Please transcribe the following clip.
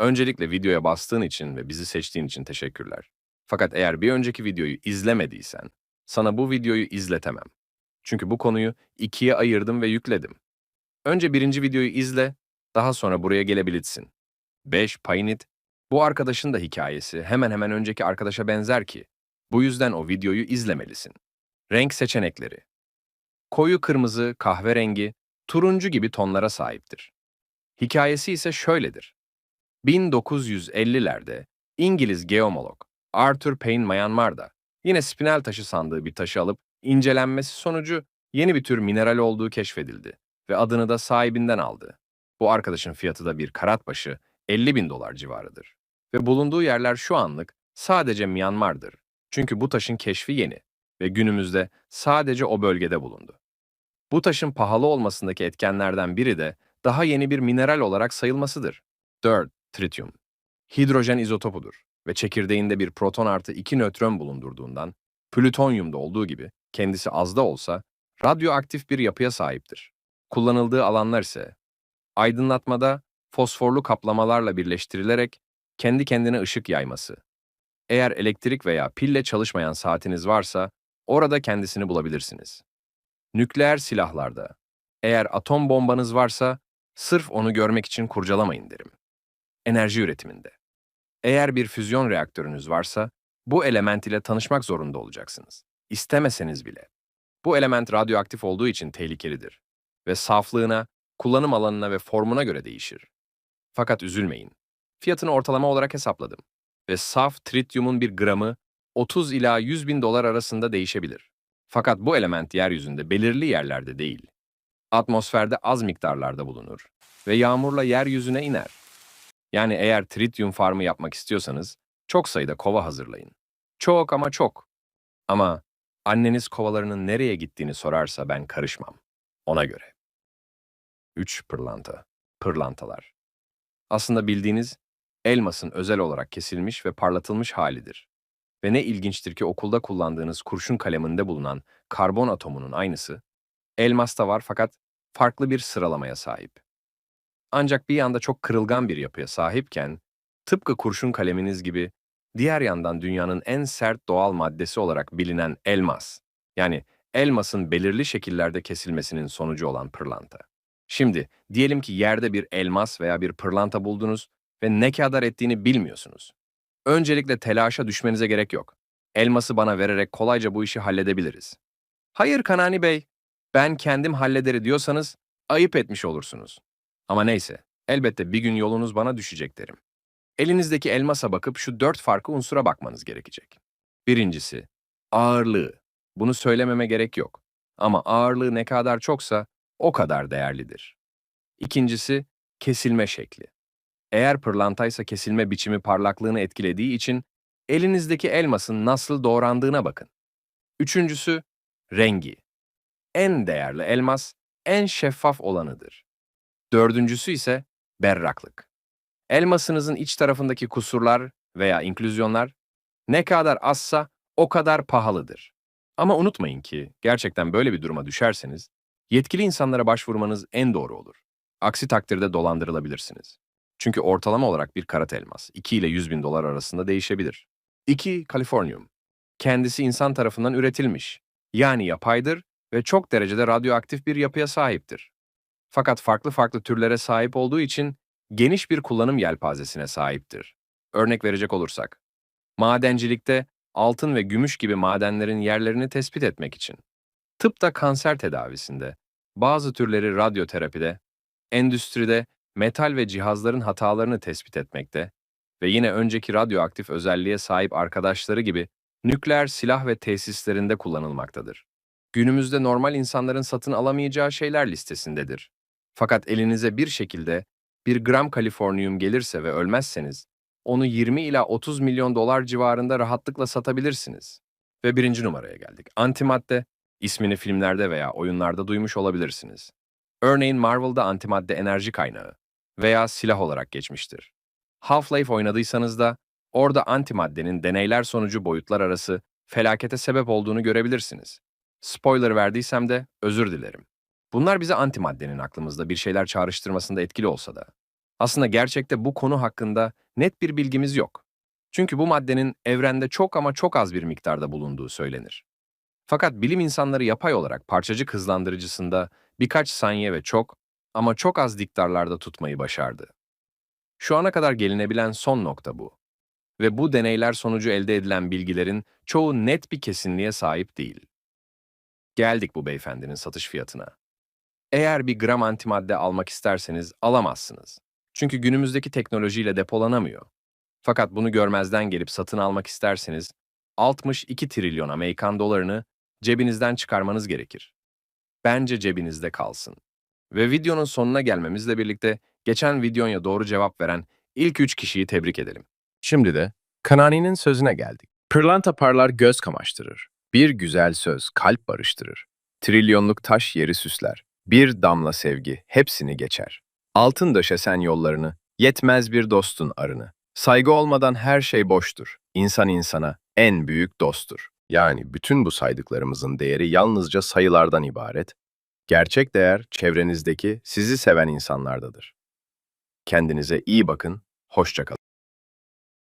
Öncelikle videoya bastığın için ve bizi seçtiğin için teşekkürler. Fakat eğer bir önceki videoyu izlemediysen, sana bu videoyu izletemem. Çünkü bu konuyu ikiye ayırdım ve yükledim. Önce birinci videoyu izle, daha sonra buraya gelebilirsin. 5. Paynit, bu arkadaşın da hikayesi hemen hemen önceki arkadaşa benzer ki, bu yüzden o videoyu izlemelisin. Renk seçenekleri. Koyu kırmızı, kahverengi, turuncu gibi tonlara sahiptir. Hikayesi ise şöyledir. 1950'lerde İngiliz geomolog Arthur Payne Myanmar'da yine spinel taşı sandığı bir taşı alıp incelenmesi sonucu yeni bir tür mineral olduğu keşfedildi ve adını da sahibinden aldı. Bu arkadaşın fiyatı da bir karat başı 50 bin dolar civarıdır. Ve bulunduğu yerler şu anlık sadece Myanmar'dır. Çünkü bu taşın keşfi yeni ve günümüzde sadece o bölgede bulundu. Bu taşın pahalı olmasındaki etkenlerden biri de daha yeni bir mineral olarak sayılmasıdır. 4. Trityum. Hidrojen izotopudur ve çekirdeğinde bir proton artı 2 nötron bulundurduğundan, plütonyumda olduğu gibi kendisi az da olsa radyoaktif bir yapıya sahiptir. Kullanıldığı alanlar ise aydınlatmada fosforlu kaplamalarla birleştirilerek kendi kendine ışık yayması. Eğer elektrik veya pille çalışmayan saatiniz varsa orada kendisini bulabilirsiniz. Nükleer silahlarda eğer atom bombanız varsa sırf onu görmek için kurcalamayın derim. Enerji üretiminde. Eğer bir füzyon reaktörünüz varsa bu element ile tanışmak zorunda olacaksınız. İstemeseniz bile. Bu element radyoaktif olduğu için tehlikelidir ve saflığına, kullanım alanına ve formuna göre değişir. Fakat üzülmeyin. Fiyatını ortalama olarak hesapladım ve saf trityumun bir gramı 30 ila 100 bin dolar arasında değişebilir. Fakat bu element yeryüzünde belirli yerlerde değil. Atmosferde az miktarlarda bulunur ve yağmurla yeryüzüne iner. Yani eğer trityum farmı yapmak istiyorsanız çok sayıda kova hazırlayın. Çok ama çok. Ama anneniz kovalarının nereye gittiğini sorarsa ben karışmam. Ona göre. 3. Pırlanta. Pırlantalar. Aslında bildiğiniz elmasın özel olarak kesilmiş ve parlatılmış halidir. Ve ne ilginçtir ki okulda kullandığınız kurşun kaleminde bulunan karbon atomunun aynısı, elmasta var fakat farklı bir sıralamaya sahip. Ancak bir yanda çok kırılgan bir yapıya sahipken, tıpkı kurşun kaleminiz gibi diğer yandan dünyanın en sert doğal maddesi olarak bilinen elmas, yani elmasın belirli şekillerde kesilmesinin sonucu olan pırlanta. Şimdi diyelim ki yerde bir elmas veya bir pırlanta buldunuz ve ne kadar ettiğini bilmiyorsunuz. Öncelikle telaşa düşmenize gerek yok. Elması bana vererek kolayca bu işi halledebiliriz. Hayır Kanani Bey, ben kendim hallederi diyorsanız ayıp etmiş olursunuz. Ama neyse, elbette bir gün yolunuz bana düşecek derim. Elinizdeki elmasa bakıp şu dört farklı unsura bakmanız gerekecek. Birincisi, ağırlığı. Bunu söylememe gerek yok. Ama ağırlığı ne kadar çoksa o kadar değerlidir. İkincisi, kesilme şekli. Eğer pırlantaysa kesilme biçimi parlaklığını etkilediği için elinizdeki elmasın nasıl doğrandığına bakın. Üçüncüsü, rengi. En değerli elmas, en şeffaf olanıdır. Dördüncüsü ise berraklık. Elmasınızın iç tarafındaki kusurlar veya inklüzyonlar ne kadar azsa o kadar pahalıdır. Ama unutmayın ki gerçekten böyle bir duruma düşerseniz yetkili insanlara başvurmanız en doğru olur. Aksi takdirde dolandırılabilirsiniz. Çünkü ortalama olarak bir karat elmas 2 ile 100 bin dolar arasında değişebilir. 2. Kaliforniyum. Kendisi insan tarafından üretilmiş. Yani yapaydır ve çok derecede radyoaktif bir yapıya sahiptir. Fakat farklı farklı türlere sahip olduğu için geniş bir kullanım yelpazesine sahiptir. Örnek verecek olursak, madencilikte altın ve gümüş gibi madenlerin yerlerini tespit etmek için, tıpta kanser tedavisinde, bazı türleri radyoterapide, endüstride metal ve cihazların hatalarını tespit etmekte ve yine önceki radyoaktif özelliğe sahip arkadaşları gibi nükleer silah ve tesislerinde kullanılmaktadır. Günümüzde normal insanların satın alamayacağı şeyler listesindedir. Fakat elinize bir şekilde bir gram kaliforniyum gelirse ve ölmezseniz, onu 20 ila 30 milyon dolar civarında rahatlıkla satabilirsiniz. Ve birinci numaraya geldik. Antimadde, ismini filmlerde veya oyunlarda duymuş olabilirsiniz. Örneğin Marvel'da antimadde enerji kaynağı veya silah olarak geçmiştir. Half-Life oynadıysanız da orada antimaddenin deneyler sonucu boyutlar arası felakete sebep olduğunu görebilirsiniz. Spoiler verdiysem de özür dilerim. Bunlar bize antimaddenin aklımızda bir şeyler çağrıştırmasında etkili olsa da, Aslında gerçekte bu konu hakkında net bir bilgimiz yok. Çünkü bu maddenin evrende çok ama çok az bir miktarda bulunduğu söylenir. Fakat bilim insanları yapay olarak parçacık hızlandırıcısında birkaç saniye ve çok ama çok az diktarlarda tutmayı başardı. Şu ana kadar gelinebilen son nokta bu. Ve bu deneyler sonucu elde edilen bilgilerin çoğu net bir kesinliğe sahip değil. Geldik bu beyefendinin satış fiyatına. Eğer bir gram antimadde almak isterseniz alamazsınız. Çünkü günümüzdeki teknolojiyle depolanamıyor. Fakat bunu görmezden gelip satın almak isterseniz 62 trilyon Amerikan dolarını cebinizden çıkarmanız gerekir. Bence cebinizde kalsın. Ve videonun sonuna gelmemizle birlikte geçen videoya doğru cevap veren ilk üç kişiyi tebrik edelim. Şimdi de Kanani'nin sözüne geldik. Pırlanta parlar göz kamaştırır. Bir güzel söz kalp barıştırır. Trilyonluk taş yeri süsler. Bir damla sevgi hepsini geçer. Altın döşesen yollarını, yetmez bir dostun arını. Saygı olmadan her şey boştur. İnsan insana en büyük dosttur. Yani bütün bu saydıklarımızın değeri yalnızca sayılardan ibaret. Gerçek değer çevrenizdeki sizi seven insanlardadır. Kendinize iyi bakın, hoşça kalın.